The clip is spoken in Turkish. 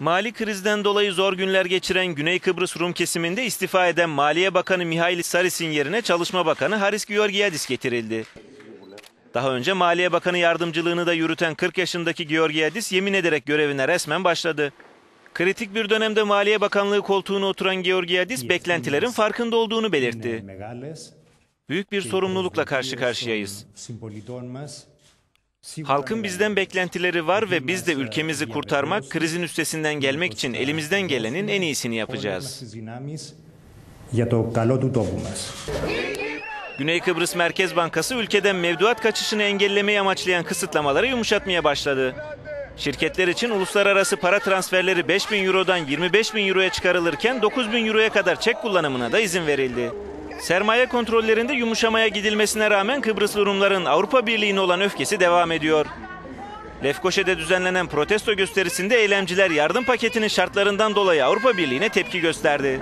Mali krizden dolayı zor günler geçiren Güney Kıbrıs Rum kesiminde istifa eden Maliye Bakanı Mihail Saris'in yerine Çalışma Bakanı Haris Georgiadis getirildi. Daha önce Maliye Bakanı yardımcılığını da yürüten 40 yaşındaki Georgiadis yemin ederek görevine resmen başladı. Kritik bir dönemde Maliye Bakanlığı koltuğuna oturan Georgiadis beklentilerin farkında olduğunu belirtti. Büyük bir sorumlulukla karşı karşıyayız. Halkın bizden beklentileri var ve biz de ülkemizi kurtarmak, krizin üstesinden gelmek için elimizden gelenin en iyisini yapacağız. Güney Kıbrıs Merkez Bankası ülkeden mevduat kaçışını engellemeyi amaçlayan kısıtlamaları yumuşatmaya başladı. Şirketler için uluslararası para transferleri 5 bin Euro'dan 25 bin Euro'ya çıkarılırken 9 bin Euro'ya kadar çek kullanımına da izin verildi. Sermaye kontrollerinde yumuşamaya gidilmesine rağmen Kıbrıslı Rumların Avrupa Birliği'ne olan öfkesi devam ediyor. Lefkoşa'da düzenlenen protesto gösterisinde eylemciler yardım paketinin şartlarından dolayı Avrupa Birliği'ne tepki gösterdi.